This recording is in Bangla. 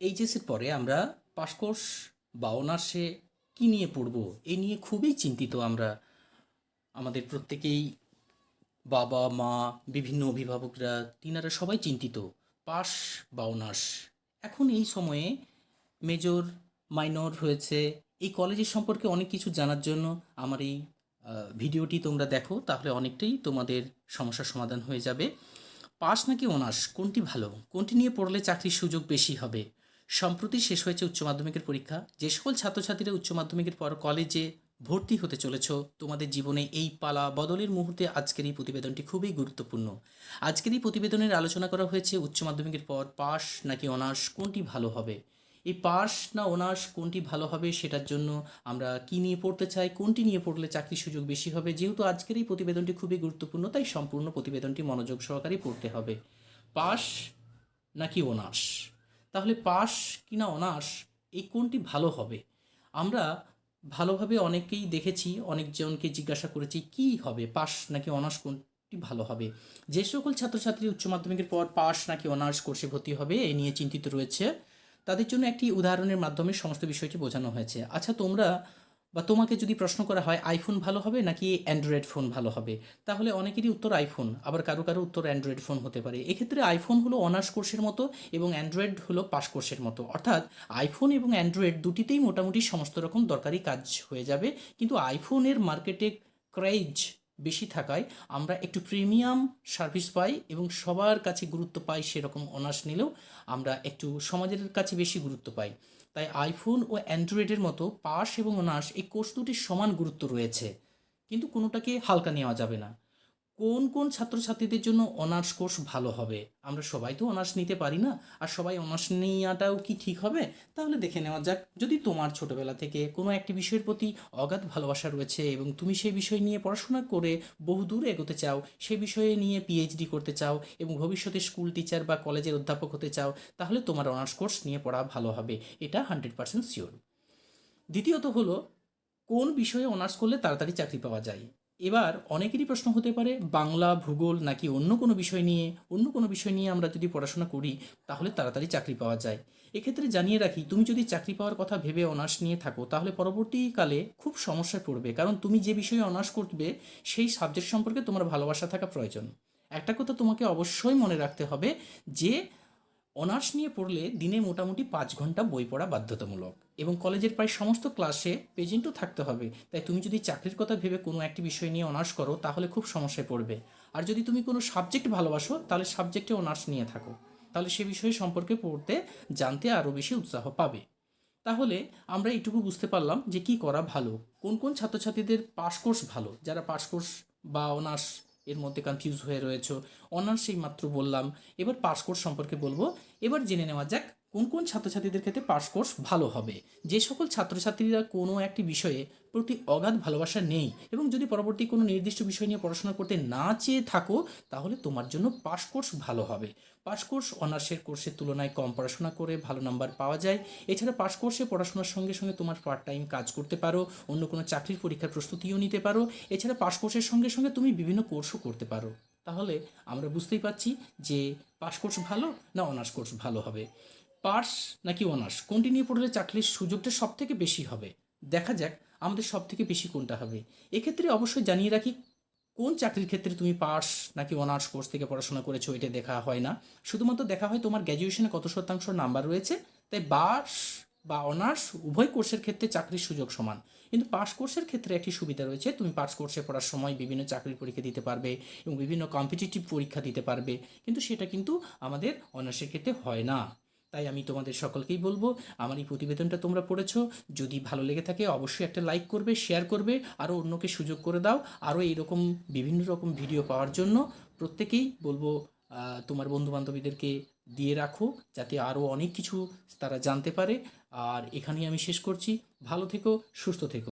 এইচএসের পরে আমরা পাস কোর্স বা অনার্সে কী নিয়ে পড়ব এ নিয়ে খুবই চিন্তিত আমরা। আমাদের প্রত্যেকেই বাবা, মা, বিভিন্ন অভিভাবকরা, তিনারা সবাই চিন্তিত। পাস বা অনার্স। এখন এই সময়ে মেজর, মাইনর হয়েছে। এই কলেজের সম্পর্কে অনেক কিছু জানার জন্য আমার এই ভিডিওটি তোমরা দেখো, তাহলে অনেকটাই তোমাদের সমস্যার সমাধান হয়ে যাবে। পাস নাকি অনার্স? কোনটি ভালো? কোনটি নিয়ে পড়লে চাকরির সুযোগ বেশি হবে? সম্প্রতি শেষ হয়েছে উচ্চ মাধ্যমিকের পরীক্ষা। যে সকল ছাত্রছাত্রীরা উচ্চ মাধ্যমিকের পর কলেজে ভর্তি হতে চলেছ, তোমাদের জীবনে এই পালা বদলের মুহূর্তে আজকের এই প্রতিবেদনটি খুবই গুরুত্বপূর্ণ। আজকের এই প্রতিবেদনের আলোচনা করা হয়েছে উচ্চ মাধ্যমিকের পর পাস নাকি অনার্স, কোনটি ভালো হবে? এই পাস না অনার্স, কোনটি ভালো হবে সেটার জন্য আমরা কি নিয়ে পড়তে চাই, কোনটি নিয়ে পড়লে চাকরির সুযোগ বেশি হবে? যেহেতু আজকের এই প্রতিবেদনটি খুবই গুরুত্বপূর্ণ, তাই সম্পূর্ণ প্রতিবেদনটি মনোযোগ সহকারে পড়তে হবে। পাস নাকি অনার্স? তাহলে পাস কি না অনার্স? এই কোনটি ভালো হবে? আমরা ভালোভাবে অনেকেই দেখেছি, অনেকজনকে জিজ্ঞাসা করেছি, কি হবে? পাস নাকি অনার্স কোনটি ভালো হবে? যে সকল ছাত্রছাত্রী উচ্চ মাধ্যমিকের পর পাস নাকি অনার্স কোর্সে ভর্তি হবে, এ নিয়ে চিন্তিত রয়েছে। তাদের জন্য একটি উদাহরণের মাধ্যমে সমস্ত বিষয়টি বোঝানো হয়েছে। আচ্ছা তোমরা বা তোমাকে যদি প্রশ্ন করা হয় আইফোন ভালো হবে নাকি অ্যান্ড্রয়েড ফোন ভালো হবে? তাহলে অনেকেরই উত্তর আইফোন আবার কারও কারও উত্তর অ্যান্ড্রয়েড ফোন হতে পারে। এক্ষেত্রে আইফোন হলো অনার্স কোর্সের মতো এবং অ্যান্ড্রয়েড হলো পাস কোর্সের মতো। অর্থাৎ আইফোন এবং অ্যান্ড্রয়েড দুটিতেই মোটামুটি সমস্ত রকম দরকারি কাজ হয়ে যাবে। কিন্তু আইফোনের মার্কেটে ক্রেজ বেশি থাকায় আমরা একটু প্রিমিয়াম সার্ভিস পাই এবং সবার কাছে গুরুত্ব পাই সেরকম অনার্স নিলেও আমরা একটু সমাজের কাছে বেশি গুরুত্ব পাই। তাই আইফোন ও অ্যান্ড্রয়েডের মতো পাস এবং অনার্স এই কোর্স দুটির সমান গুরুত্ব রয়েছে। কিন্তু কোনোটাকে হালকা নেওয়া যাবে না। কোন কোন ছাত্রছাত্রীদের জন্য অনার্স কোর্স ভালো হবে? আমরা সবাই তো অনার্স নিতে পারি না। আর সবাই অনার্স নেওয়াটাও কি ঠিক হবে? তাহলে দেখে নেওয়া যাক। যদি তোমার ছোটবেলা থেকে কোনো একটি বিষয়ের প্রতি অগাধ ভালোবাসা রয়েছে এবং তুমি সেই বিষয় নিয়ে পড়াশোনা করে বহুদূর এগোতে চাও, সেই বিষয়ে নিয়ে পিএইচডি করতে চাও এবং ভবিষ্যতে স্কুল টিচার বা কলেজের অধ্যাপক হতে চাও, তাহলে তোমার অনার্স কোর্স নিয়ে পড়া ভালো হবে। এটা হান্ড্রেড পার্সেন্ট শিওর দ্বিতীয়ত হলো, কোন বিষয়ে অনার্স করলে তাড়াতাড়ি চাকরি পাওয়া যায়? এবার অনেকেরই প্রশ্ন হতে পারে, বাংলা, ভূগোল নাকি অন্য কোনো বিষয় নিয়ে? অন্য কোনো বিষয় নিয়ে আমরা যদি পড়াশোনা করি, তাহলে তাড়াতাড়ি চাকরি পাওয়া যায়। এক্ষেত্রে জানিয়ে রাখি, তুমি যদি চাকরি পাওয়ার কথা ভেবে অনার্স নিয়ে থাকো, তাহলে পরবর্তীকালে খুব সমস্যায় পড়বে। কারণ তুমি যে বিষয়ে অনার্স করবে, সেই সাবজেক্ট সম্পর্কে তোমার ভালোবাসা থাকা প্রয়োজন। একটা কথা তোমাকে অবশ্যই মনে রাখতে হবে যে অনার্স নিয়ে পড়লে দিনে মোটামুটি পাঁচ ঘণ্টা বই পড়া বাধ্যতামূলক এবং কলেজের প্রায় সমস্ত ক্লাসে প্রেজেন্টও থাকতে হবে। তাই তুমি যদি চাকরির কথা ভেবে কোনো একটি বিষয় নিয়ে অনার্স করো, তাহলে খুব সমস্যায় পড়বে। আর যদি তুমি কোনো সাবজেক্ট ভালোবাসো, তাহলে সাবজেক্টে অনার্স নিয়ে থাকো। তাহলে সে বিষয়ে সম্পর্কে পড়তে, জানতে আরও বেশি উৎসাহ পাবে। তাহলে আমরা এইটুকু বুঝতে পারলাম যে কি করা ভালো, কোন কোন ছাত্রছাত্রীদের পাস কোর্স ভালো, যারা পাস কোর্স বা অনার্স এর মধ্যে কনফিউজ হয়ে রয়েছে। অনার্স এই মাত্র বললাম। এবার পাস কোর্স সম্পর্কে বলব। এবার জেনে নেওয়া যাক কোন কোন ছাত্রছাত্রীদের ক্ষেত্রে পাস কোর্স ভালো হবে? যে সকল ছাত্রছাত্রীরা কোনো একটি বিষয়ে প্রতি অগাধ ভালোবাসা নেই এবং যদি পরবর্তী কোনো নির্দিষ্ট বিষয় নিয়ে পড়াশোনা করতে না চেয়ে থাকো, তাহলে তোমার জন্য পাস কোর্স ভালো হবে। পাস কোর্স অনার্সের কোর্সের তুলনায় কম পড়াশোনা করে ভালো নাম্বার পাওয়া যায়। এছাড়া পাস কোর্সে পড়াশোনার সঙ্গে সঙ্গে তোমার পার্ট টাইম কাজ করতে পারো, অন্য কোনো চাকরির পরীক্ষার প্রস্তুতিও নিতে পারো। এছাড়া পাস কোর্সের সঙ্গে সঙ্গে তুমি বিভিন্ন কোর্সও করতে পারো। তাহলে আমরা বুঝতেই পারছি যে পাস কোর্স ভালো না অনার্স কোর্স ভালো হবে। পাস নাকি অনার্স? কোনটি নিয়ে পড়লে চাকরির সুযোগটা সব থেকে বেশি হবে। দেখা যাক আমাদের সব থেকে বেশি কোনটা হবে। এক্ষেত্রে অবশ্যই জানিয়ে রাখি, কোন চাকরির ক্ষেত্রে তুমি পাস নাকি অনার্স কোর্স থেকে পড়াশোনা করেছ এটা দেখা হয় না। শুধুমাত্র দেখা হয় তোমার গ্র্যাজুয়েশনে কত শতাংশ নাম্বার রয়েছে, তাই বাস বা অনার্স উভয় কোর্সের ক্ষেত্রে চাকরির সুযোগ সমান। কিন্তু পাস কোর্সের ক্ষেত্রে একটি সুবিধা রয়েছে, তুমি পাস কোর্সে পড়ার সময় বিভিন্ন চাকরির পরীক্ষা দিতে পারবে এবং বিভিন্ন কম্পিটিটিভ পরীক্ষা দিতে পারবে। কিন্তু সেটা কিন্তু আমাদের অনার্সের ক্ষেত্রে হয় না। তাই আমি তোমাদের সকলকেই বলব, আমার এই প্রতিবেদনটা তোমরা পড়েছো, যদি ভালো লেগে থাকে অবশ্যই একটা লাইক করবে, শেয়ার করবে আরও অন্যকে সুযোগ করে দাও আরও এইরকম বিভিন্ন রকম ভিডিও পাওয়ার জন্য প্রত্যেকেই বলব তোমার বন্ধু বান্ধবীদেরকে দিয়ে রাখো, যাতে আরও অনেক কিছু তারা জানতে পারে। আর এখানেই আমি শেষ করছি, ভালো থেকো, সুস্থ থেকো।